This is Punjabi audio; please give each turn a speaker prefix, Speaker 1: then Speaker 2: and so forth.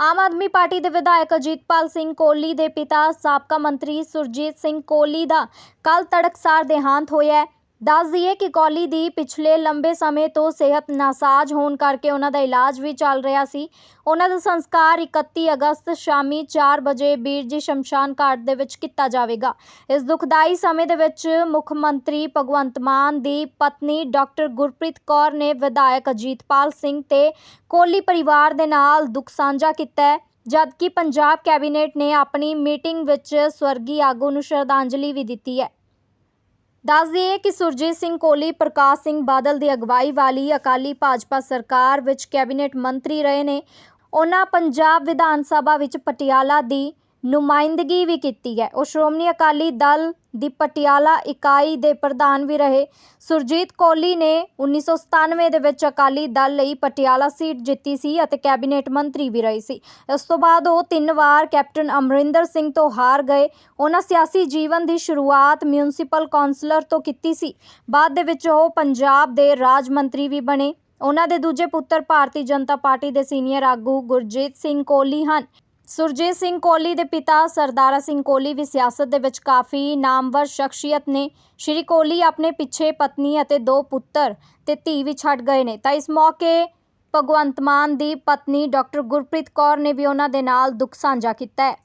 Speaker 1: ਆਮ ਆਦਮੀ ਪਾਰਟੀ ਦੇ ਵਿਧਾਇਕ ਅਜੀਤਪਾਲ ਸਿੰਘ ਕੋਹਲੀ ਦੇ ਪਿਤਾ ਸਾਬਕਾ ਮੰਤਰੀ ਸੁਰਜੀਤ ਸਿੰਘ ਕੋਹਲੀ ਦਾ ਕੱਲ ਤੜਕਸਾਰ ਦੇਹਾਂਤ ਹੋਇਆ ਹੈ। ਦੱਸ ਦਈਏ ਕਿ ਕੋਹਲੀ ਦੀ ਪਿਛਲੇ ਲੰਬੇ ਸਮੇਂ ਤੋਂ ਸਿਹਤ ਨਾਸਾਜ਼ ਹੋਣ ਕਰਕੇ ਉਹਨਾਂ ਦਾ ਇਲਾਜ ਵੀ ਚੱਲ ਰਿਹਾ ਸੀ। ਉਹਨਾਂ ਦਾ ਸੰਸਕਾਰ 31 ਅਗਸਤ ਸ਼ਾਮੀ 4 ਵਜੇ ਬੀਰ ਜੀ ਸ਼ਮਸ਼ਾਨ ਘਾਟ ਦੇ ਵਿੱਚ ਕੀਤਾ ਜਾਵੇਗਾ। ਇਸ ਦੁਖਦਾਈ ਸਮੇਂ ਦੇ ਵਿੱਚ ਮੁੱਖ ਮੰਤਰੀ ਭਗਵੰਤ ਮਾਨ ਦੀ ਪਤਨੀ ਡਾਕਟਰ ਗੁਰਪ੍ਰੀਤ ਕੌਰ ਨੇ ਵਿਧਾਇਕ ਅਜੀਤਪਾਲ ਸਿੰਘ ਤੇ ਕੋਹਲੀ ਪਰਿਵਾਰ ਦੇ ਨਾਲ ਦੁੱਖ ਸਾਂਝਾ ਕੀਤਾ ਹੈ, ਜਦਕਿ ਪੰਜਾਬ ਕੈਬਨਿਟ ਨੇ ਆਪਣੀ ਮੀਟਿੰਗ ਵਿੱਚ ਸਵਰਗੀ ਆਗੂ ਨੂੰ ਸ਼ਰਧਾਂਜਲੀ ਵੀ ਦਿੱਤੀ ਹੈ। ਦੱਸ ਦਈਏ ਕਿ ਸੁਰਜੀਤ ਸਿੰਘ ਕੋਹਲੀ, ਪ੍ਰਕਾਸ਼ ਸਿੰਘ ਬਾਦਲ ਦੀ ਅਗਵਾਈ ਵਾਲੀ ਅਕਾਲੀ ਭਾਜਪਾ ਸਰਕਾਰ ਵਿੱਚ ਕੈਬਨਿਟ ਮੰਤਰੀ ਰਹੇ ਨੇ। ਉਹਨਾਂ ਪੰਜਾਬ ਵਿਧਾਨ ਸਭਾ ਵਿੱਚ ਪਟਿਆਲਾ ਦੀ ਨੁਮਾਇੰਦਗੀ ਵੀ ਕੀਤੀ ਹੈ। ਉਹ ਸ਼੍ਰੋਮਣੀ ਅਕਾਲੀ ਦਲ ਦੀ ਪਟਿਆਲਾ ਇਕਾਈ ਦੇ ਪ੍ਰਧਾਨ ਵੀ ਰਹੇ। ਸੁਰਜੀਤ ਕੋਹਲੀ ਨੇ 1997 ਦੇ ਵਿੱਚ ਅਕਾਲੀ ਦਲ ਲਈ ਪਟਿਆਲਾ ਸੀਟ ਜਿੱਤੀ ਸੀ ਅਤੇ ਕੈਬਨਿਟ ਮੰਤਰੀ ਵੀ ਰਹੀ ਸੀ। ਇਸ ਤੋਂ ਬਾਅਦ ਉਹ ਤਿੰਨ ਵਾਰ ਕੈਪਟਨ ਅਮਰਿੰਦਰ ਸਿੰਘ ਤੋਂ ਹਾਰ ਗਏ। ਉਹਨਾਂ ਸਿਆਸੀ ਜੀਵਨ ਦੀ ਸ਼ੁਰੂਆਤ ਮਿਊਨਿਸਪਲ ਕਾਉਂਸਲਰ ਤੋਂ ਕੀਤੀ ਸੀ। ਬਾਅਦ ਦੇ ਵਿੱਚ ਉਹ ਪੰਜਾਬ ਦੇ ਰਾਜ ਮੰਤਰੀ ਵੀ ਬਣੇ। ਉਹਨਾਂ ਦੇ ਦੂਜੇ ਪੁੱਤਰ ਭਾਰਤੀ ਜਨਤਾ ਪਾਰਟੀ ਦੇ ਸੀਨੀਅਰ ਆਗੂ ਗੁਰਜੀਤ ਸਿੰਘ ਕੋਹਲੀ ਹਨ। ਸੁਰਜੀਤ ਸਿੰਘ ਕੋਹਲੀ ਦੇ ਪਿਤਾ ਸਰਦਾਰਾ ਸਿੰਘ ਕੋਹਲੀ ਵੀ ਸਿਆਸਤ ਦੇ ਵਿੱਚ ਕਾਫੀ ਨਾਮਵਰ ਸ਼ਖਸੀਅਤ ਨੇ। ਸ਼੍ਰੀ ਕੋਹਲੀ ਆਪਣੇ ਪਿੱਛੇ ਪਤਨੀ ਅਤੇ ਦੋ ਪੁੱਤਰ ਤੇ ਧੀ ਵੀ ਛੱਡ ਗਏ ਨੇ। ਤਾਂ ਇਸ ਮੌਕੇ ਭਗਵੰਤ ਮਾਨ ਦੀ ਪਤਨੀ ਡਾਕਟਰ ਗੁਰਪ੍ਰੀਤ ਕੌਰ ਨੇ ਵੀ ਉਹਨਾਂ ਦੇ ਨਾਲ ਦੁੱਖ ਸਾਂਝਾ ਕੀਤਾ ਹੈ।